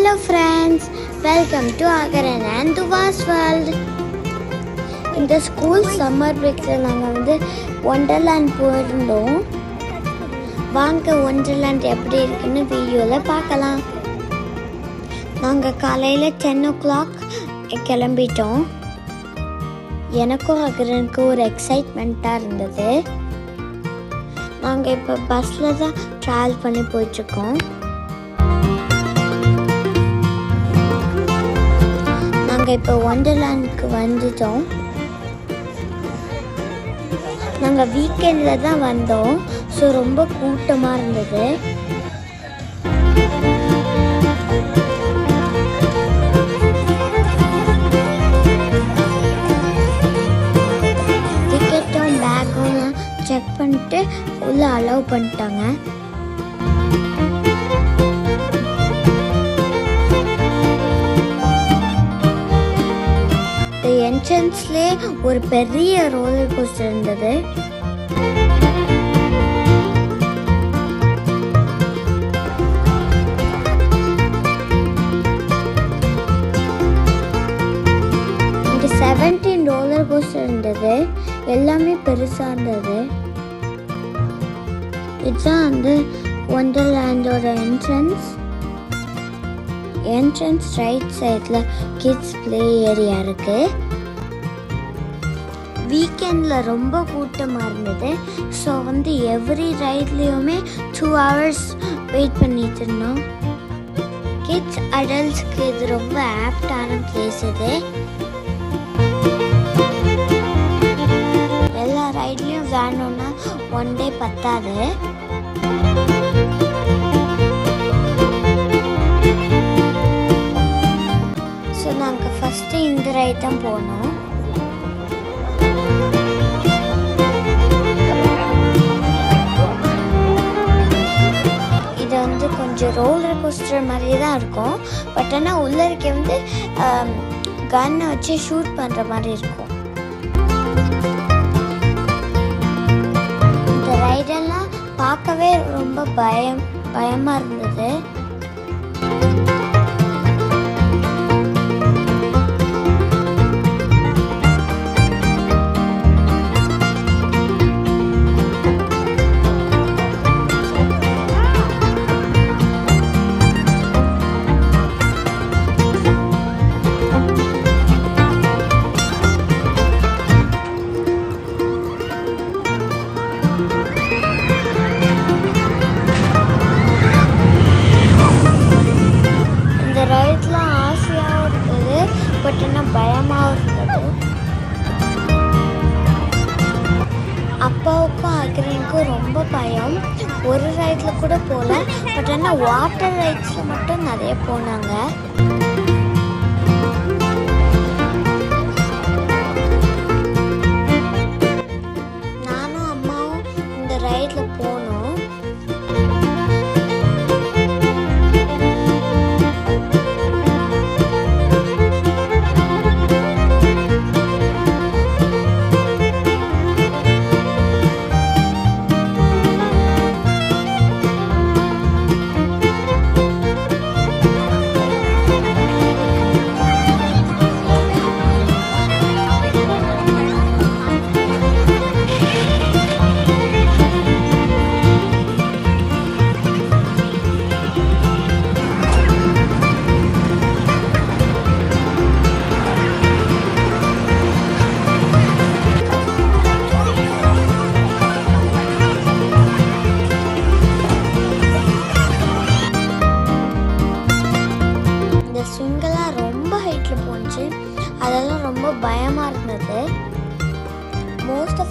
Hello friends welcome to Akaran and Thuvas world இந்த school summer பிரேக்கில் நாங்கள் வந்து ஒண்டர்லேண்ட் போயிருந்தோம். வாங்க ஒண்டர்லேண்ட் எப்படி இருக்குன்னு வீடியோவில் பார்க்கலாம். நாங்கள் காலையில் டென் ஓ கிளாக் கிளம்பிட்டோம். எனக்கும் அகரனுக்கும் ஒரு எக்ஸைட்மெண்ட்டாக இருந்தது. நாங்கள் இப்போ பஸ்ஸில் தான் ட்ராவல் பண்ணி போயிட்டுருக்கோம். நாங்கள் இப்போ ஒண்டர்லேண்டுக்கு வந்துட்டோம். நாங்கள் வீக்கெண்டில் தான் வந்தோம். ஸோ ரொம்ப கூட்டமாக இருந்தது. டிக்கெட்டும் பேக்கும் செக் பண்ணிட்டு உள்ளே அலோவ் பண்ணிட்டாங்க. என்ட்ரன்ஸ்லேயே ஒரு பெரிய ரோலர் கோஸ்டர் இருந்தது. செவன்டீன் ரோலர் கோஸ்டர் இருந்தது. எல்லாமே பெருசாக இருந்தது. இதுதான் வந்து ஒண்டர்லேண்டோட என்ட்ரன்ஸ் என்ட்ரன்ஸ் ரைட் சைடில் கிட்ஸ் ப்ளே ஏரியா இருக்கு. வீக்கெண்டில் ரொம்ப கூட்டமாக இருந்தது. ஸோ வந்து எவ்ரி ரைட்லேயுமே டூ ஹவர்ஸ் வெயிட் பண்ணிட்டு இருந்தோம். கிட்ஸ் அடல்ட்ஸ்க்கு இது ரொம்ப ஆப்டான பிளேஸ் இது. எல்லா ரைட்லேயும் வேணும்னா ஒன் டே பத்தாது. ஸோ நாங்கள் ஃபஸ்ட்டு இந்த ரைட் தான் போனோம். கொஞ்சம் ரோலர் கோஸ்டர் மாதிரி தான் இருக்கும். பட் ஆனால் உள்ள இருக்க வந்து um, கன்னை வச்சு ஷூட் பண்ணுற மாதிரி இருக்கும். இந்த ரைடெல்லாம் பார்க்கவே ரொம்ப பயம் பயமாக இருந்தது. பயம். ஒரு ரைட்ல கூட போகல பட் ஆனால் வாட்டர் ரைட்ஸில் மட்டும் நிறைய போனாங்க.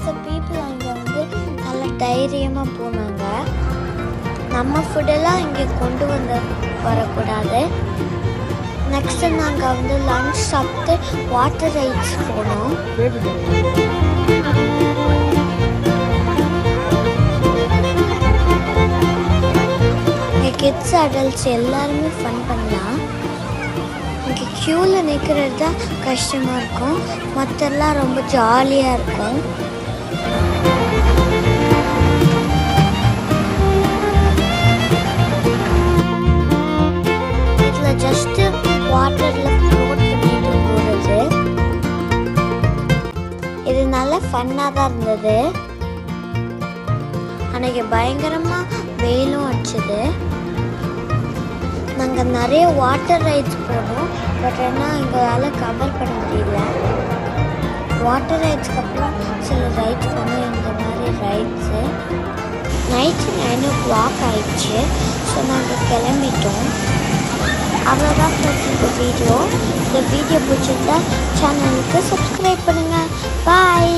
த பீப்புள் அங்கே வந்து நல்லா தைரியமாக போனாங்க. நம்ம ஃபுட்டெல்லாம் இங்கே கொண்டு வந்து வரக்கூடாது. நெக்ஸ்ட்டு நாங்கள் வந்து லன்ச் சாப்பிட்டு வாட்டர் ரைட்ஸ் போனோம். இங்கே கிட்ஸ் அடல்ட்ஸ் எல்லாருமே ஃபன் பண்ணலாம். இங்கே க்யூவில் நிற்கிறது தான் கஷ்டமாக இருக்கும். மற்றெல்லாம் ரொம்ப ஜாலியாக இருக்கும். இது நல்ல ஃபன்னாக தான் இருந்தது. அன்னைக்கு பயங்கரமா வெயிலும் அடிச்சது. நாங்கள் நிறைய வாட்டர் ரைட்ஸ் போனோம் பட் ஆனால் எங்களால கவர் பண்ண முடியல. வாட்டர் ரைட்ஸ்க்கு அப்புறம் சில ரைட்ஸ் போனோம் இந்த மாதிரி rides night nine o'clock ஆயிடுச்சு. ஸோ நாங்கள் கிளம்பிட்டோம். அவ்வளோதான் இந்த வீடியோ இந்த வீடியோ பிடிச்சிருந்தா சேனலுக்கு சப்ஸ்கிரைப் பண்ணுங்கள் பாய்